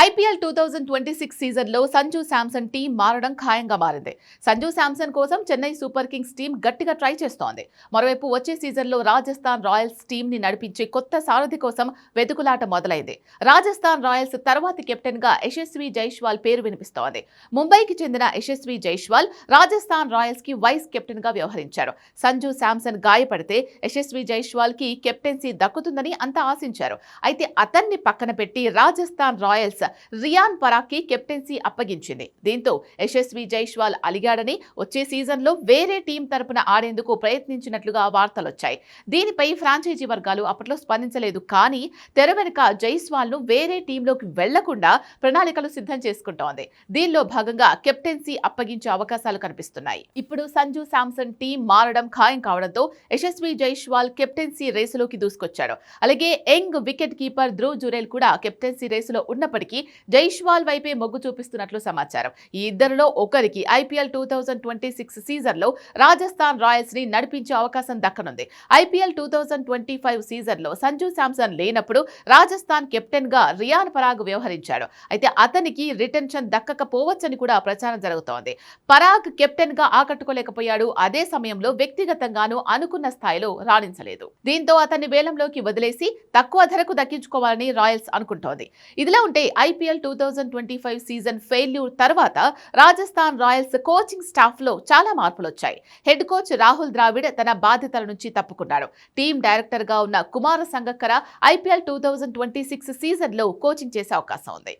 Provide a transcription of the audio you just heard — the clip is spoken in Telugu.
IPL two thousand twenty six సీజన్లో సంజు శాంసన్ టీం మారడం ఖాయంగా మారింది. సంజు శాంసన్ కోసం చెన్నై సూపర్ కింగ్స్ టీం గట్టిగా ట్రై చేస్తోంది. మరోవైపు వచ్చే సీజన్లో రాజస్థాన్ రాయల్స్ టీంని నడిపించే కొత్త సారథి కోసం వెతుకులాట మొదలైంది. రాజస్థాన్ రాయల్స్ తర్వాతి కెప్టెన్గా యశస్వి జైష్వాల్ పేరు వినిపిస్తోంది. ముంబైకి చెందిన యశస్వి జైష్వాల్ రాజస్థాన్ రాయల్స్కి వైస్ కెప్టెన్గా వ్యవహరించారు. సంజు శాంసన్ గాయపడితే యశస్వి జైష్వాల్కి కెప్టెన్సీ దక్కుతుందని అంతా ఆశించారు. అయితే అతన్ని పక్కన పెట్టి రాజస్థాన్ రాయల్స్ రియాన్ పరాక్కి కెప్టెన్సీ అప్పగించింది. దీంతో యశస్వి జైష్వాల్ అలిగాడని వచ్చే సీజన్లో వేరే టీం తరపున ఆడేందుకు ప్రయత్నించినట్లుగా వార్తలొచ్చాయి. దీనిపై ఫ్రాంచైజీ వర్గాలు అప్పట్లో స్పందించలేదు. కానీ తెర వెనుక జైస్వాల్ను వేరే టీంలోకి వెళ్ళకుండా ప్రణాళికలు సిద్ధం చేసుకుంటోంది. దీనిలో భాగంగా కెప్టెన్సీ అప్పగించే అవకాశాలు కనిపిస్తున్నాయి. ఇప్పుడు సంజు శాంసన్ టీం మారడం ఖాయం కావడంతో యశస్వి జైష్వాల్ కెప్టెన్సీ రేసులోకి దూసుకొచ్చాడు. అలాగే young wicket keeper Dhruv Jurel కూడా కెప్టెన్సీ రేసులో ఉన్నప్పటికీ జైష్వాల్ వైపే మొగ్గు చూపిస్తున్నట్లు సమాచారం. ఈ ఇద్దరిలో ఒకరికి IPL two thousand twenty six సీజన్లో రాజస్థాన్ రాయల్స్ని నడిపించే అవకాశం దక్కనుంది. IPL two thousand twenty five సీజన్లో సంజు శాంసన్ లేనప్పుడు రాజస్థాన్ కెప్టెన్గా రియాన్ పరాగ్ వ్యవహరించాడు. అయితే అతనికి రిటెన్షన్ దక్కకపోవచ్చని కూడా ప్రచారం జరుగుతోంది. పరాగ్ కెప్టెన్గా ఆకట్టుకోలేకపోయాడు. అదే సమయంలో వ్యక్తిగతంగానూ అనుకున్న స్థాయిలో రాణించలేదు. దీంతో అతన్ని వేలంలోకి వదిలేసి తక్కువ ధరకు దక్కించుకోవాలని రాయల్స్ అనుకుంటోంది. ఇదిలా ఉంటే IPL two thousand twenty five season failure తర్వాత రాజస్థాన్ రాయల్స్ కోచింగ్ స్టాఫ్లో చాలా మార్పులు వచ్చాయి హెడ్ కోచ్ రాహుల్ ద్రావిడ్ తన బాధ్యతల నుంచి తప్పుకున్నాడు. టీం డైరెక్టర్గా ఉన్న Kumar Sangakkara IPL two thousand twenty six సీజన్లో కోచింగ్ చేసే అవకాశం ఉంది.